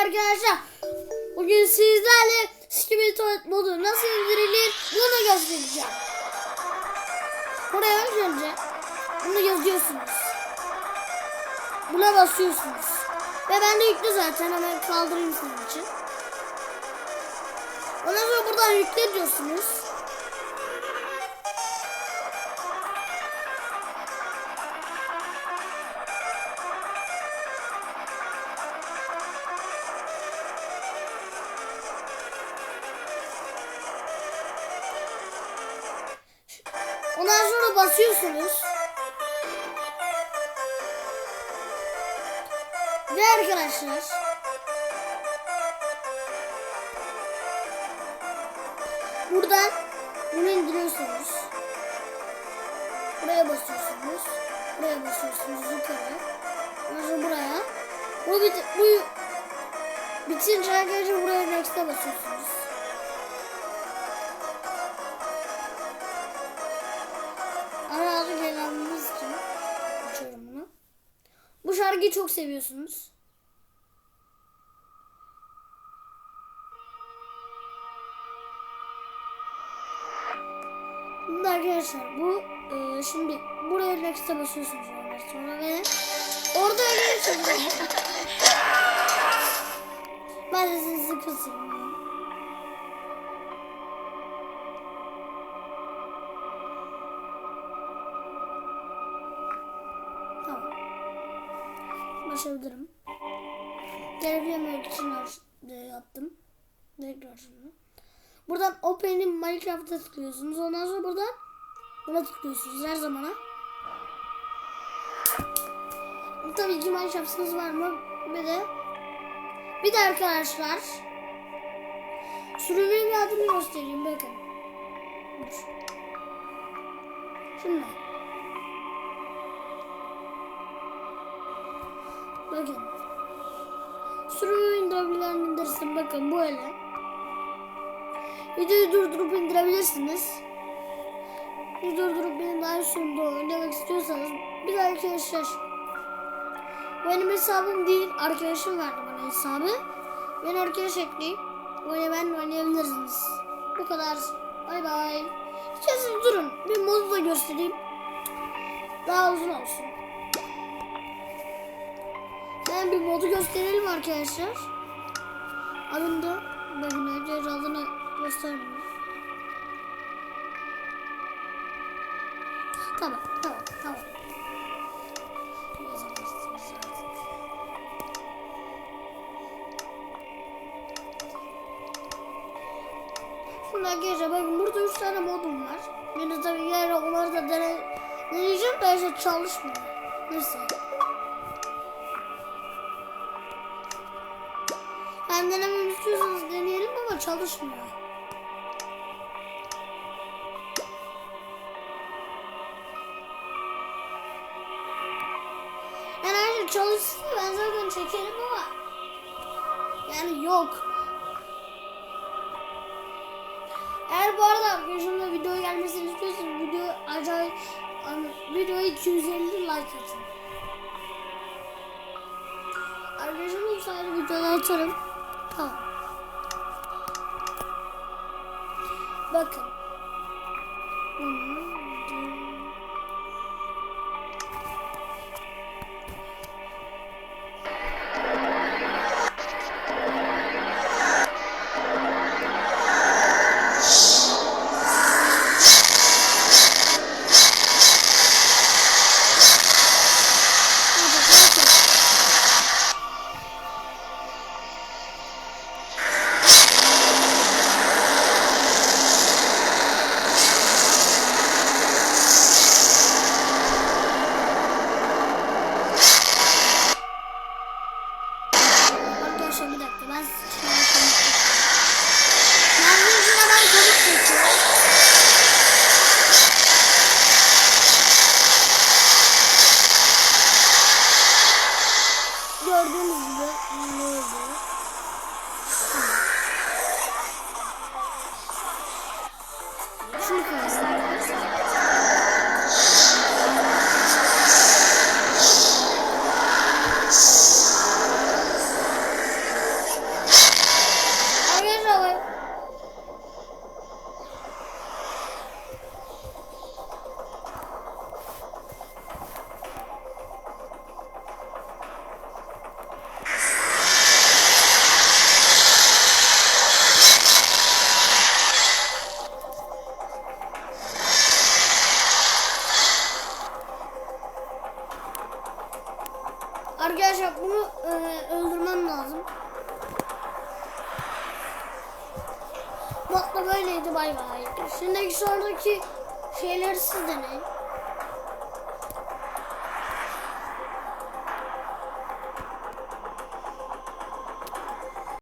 arkadaşlar. Bugün sizlerle Skibidi Tuvalet modu nasıl indirilir bunu göstereceğim. Buraya önce bunu yazıyorsunuz. Buna basıyorsunuz. Ve ben de yüklü zaten hemen kaldırayım sizin için. Ondan sonra buradan yükle diyorsunuz. Basıyorsunuz. Ve arkadaşlar buradan bunu indiriyorsunuz. Buraya basıyorsunuz. Buraya basıyorsunuz yukarı. Sonra buraya. Bu, bit bu bitince arkadaşlar buraya next'e basıyorsunuz. Şarkıyı çok seviyorsunuz. Şimdi arkadaşlar bu e, şimdi buraya next'e basıyorsunuz sonra ve orada bir şey. Ben de sizi kısayım. Başlayabilirim. Görev yemek için aç- e, yaptım. Tekrar şimdi. Buradan Open'in Minecraft'a tıklıyorsunuz. Ondan sonra buradan buna tıklıyorsunuz her zamana. Tabii ki Minecraft'ınız var mı? Bir de bir de arkadaşlar sürümün adını göstereyim bakın. Şimdi Bakın. Sürümü indirebilen indirsin. Bakın böyle. Videoyu durdurup indirebilirsiniz. Videoyu durdurup benim daha sonunda oynamak istiyorsanız bir arkadaşlar benim hesabım değil. Arkadaşım verdi bana hesabı. Ben arkadaş ekleyip oyuna ben oynayabilirsiniz. Bu kadar. Bay bay. İsterseniz durun. Bir modu da göstereyim. Daha uzun olsun. Ben bir modu gösterelim arkadaşlar. Adını bakın önce adını göstermiyorum. Tamam, tamam, tamam. Şimdi arkadaşlar bakın burada 3 tane modum var. Ben tabii yarın onları da dene, deneyeceğim de işte çalışmıyor. Neyse. Ben denememi istiyorsanız deneyelim ama çalışmıyor. Şey çalışsa ben zaten çekerim ama yani yok. Eğer bu arada arkadaşımla video gelmesini istiyorsanız video acayip videoya 250 like atın. Arkadaşım olsaydı videoda atarım. Tamam. Bakın. Bunu Çekiyorum. Gördüğünüz Arkadaşlar bunu e, öldürmem lazım. Bak da böyleydi bay bay. Şimdiki sonraki şeyleri siz deneyin.